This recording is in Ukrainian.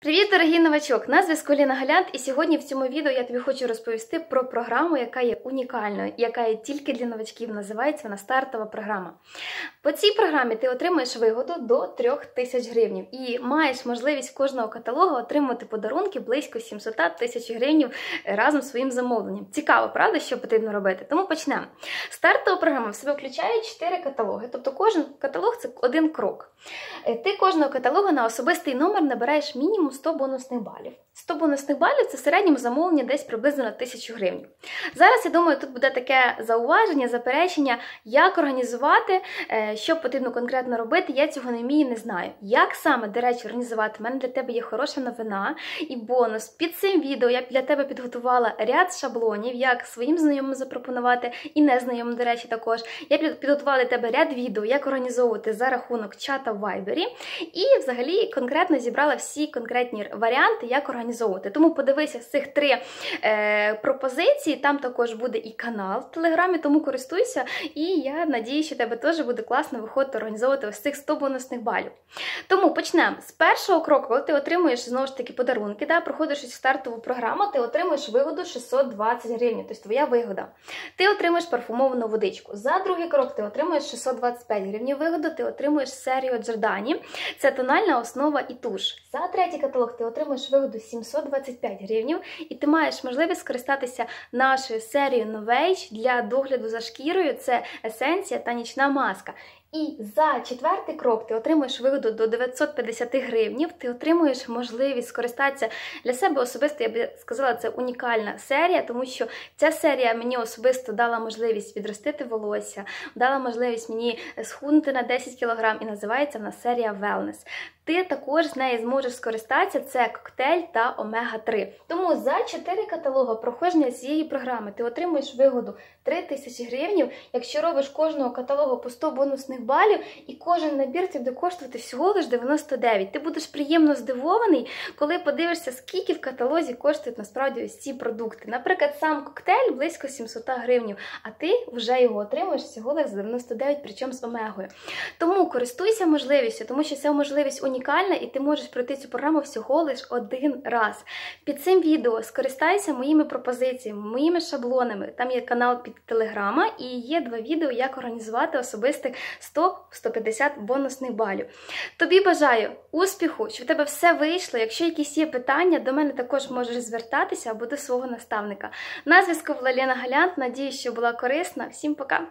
Привіт, дорогий новачок! На зв'язку Ліна Галянт, і сьогодні в цьому відео я тобі хочу розповісти про програму, яка є унікальною, яка є тільки для новачків. Називається вона стартова програма. По цій програмі ти отримуєш вигоду до 3000 тисяч гривень і маєш можливість кожного каталогу отримати подарунки близько 700 тисяч гривень разом з своїм замовленням. Цікаво, правда, що потрібно робити? Тому почнемо. Стартова програма в себе включає 4 каталоги, тобто кожен каталог це один крок. Е, ти кожного каталогу на особистий номер набираєш мінімум 100 бонусних балів. 100 бонусних балів це в середньому замовлення десь приблизно на 1000 гривень. Зараз, я думаю, тут буде таке зауваження, заперечення, як організувати, е, що потрібно конкретно робити. Я цього не вмію, не знаю. Як саме, до речі, організувати? У мене для тебе є хороша новина і бонус. Під цим відео я для тебе підготувала ряд шаблонів, як своїм знайомим запропонувати, і незнайомим, до речі, також. Я підготувала для тебе ряд відео, як організовувати за рахунок чата в Viber. І взагалі конкретно зібрала всі конкретні варіанти, як організовувати. Тому подивися з цих три е, пропозиції, там також буде і канал в Телеграмі, тому користуйся. І я надію, що тебе теж буде класно виходити організовувати ось цих 100 бонусних балів. Тому почнемо з першого кроку, коли ти отримуєш знову ж таки подарунки, да, проходиш стартову програму, ти отримуєш вигоду 620 гривень, тобто твоя вигода. Ти отримуєш парфумовану водичку. За другий крок ти отримуєш 625 гривень вигоду, ти отримуєш серію Джордані. Це тональна основа і туш. За третій каталог ти отримаєш вигоду 725 гривень, і ти маєш можливість скористатися нашою серією новейч для догляду за шкірою. Це есенція та нічна маска. І за четвертий крок ти отримуєш вигоду до 950 гривнів, ти отримуєш можливість скористатися для себе особисто, я би сказала, це унікальна серія, тому що ця серія мені особисто дала можливість відростити волосся, дала можливість мені схуднути на 10 кг і називається вона серія Wellness. Ти також з неї зможеш скористатися, це коктейль та омега-3. Тому за 4 каталога проходження цієї програми ти отримуєш вигоду 3 тисячі гривень, якщо робиш кожного каталогу по 100 бонусних балів, і кожен набір тобі буде коштувати всього лиш 99. Ти будеш приємно здивований, коли подивишся, скільки в каталозі коштують насправді ось ці продукти. Наприклад, сам коктейль близько 700 гривень, а ти вже його отримуєш всього лиш за 99, причому з омегою. Тому користуйся можливістю, тому що ця можливість унікальна, і ти можеш пройти цю програму всього лиш один раз. Під цим відео скористайся моїми пропозиціями, моїми шаблонами. Там є канал під телеграма і є два відео, як організувати особистих 100-150 бонусних балів. Тобі бажаю успіху, щоб в тебе все вийшло. Якщо якісь є питання, до мене також можеш звертатися або до свого наставника. На зв'язку була Лена Галянт. Надію, що була корисна. Всім пока!